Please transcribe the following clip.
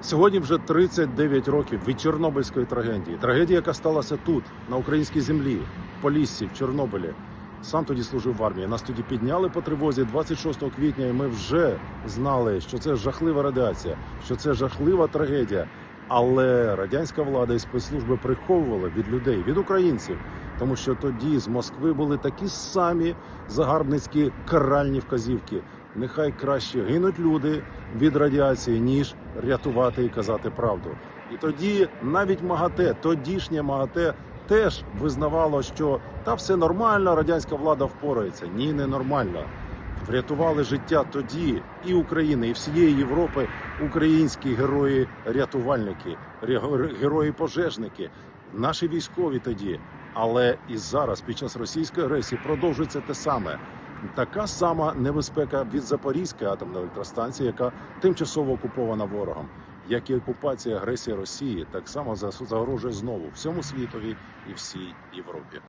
Сьогодні вже 39 років від Чорнобильської трагедії. Трагедія, яка сталася тут, на українській землі, в Поліссі, в Чорнобилі. Сам тоді служив в армії. Нас тоді підняли по тривозі 26 квітня, і ми вже знали, що це жахлива радіація, що це жахлива трагедія. Але радянська влада і спецслужби приховували від людей, від українців, тому що тоді з Москви були такі самі загарбницькі каральні вказівки. Нехай краще гинуть люди від радіації, ніж рятувати і казати правду. І тоді навіть МАГАТЕ, тодішнє МАГАТЕ, теж визнавало, що та все нормально, радянська влада впорається. Ні, не нормально. Врятували життя тоді і України, і всієї Європи українські герої-рятувальники, герої-пожежники, наші військові тоді. Але і зараз, під час російської агресії, продовжується те саме. Така сама небезпека від Запорізької атомної електростанції, яка тимчасово окупована ворогом, як і окупація агресія Росії, так само загрожує знову всьому світові і всій Європі.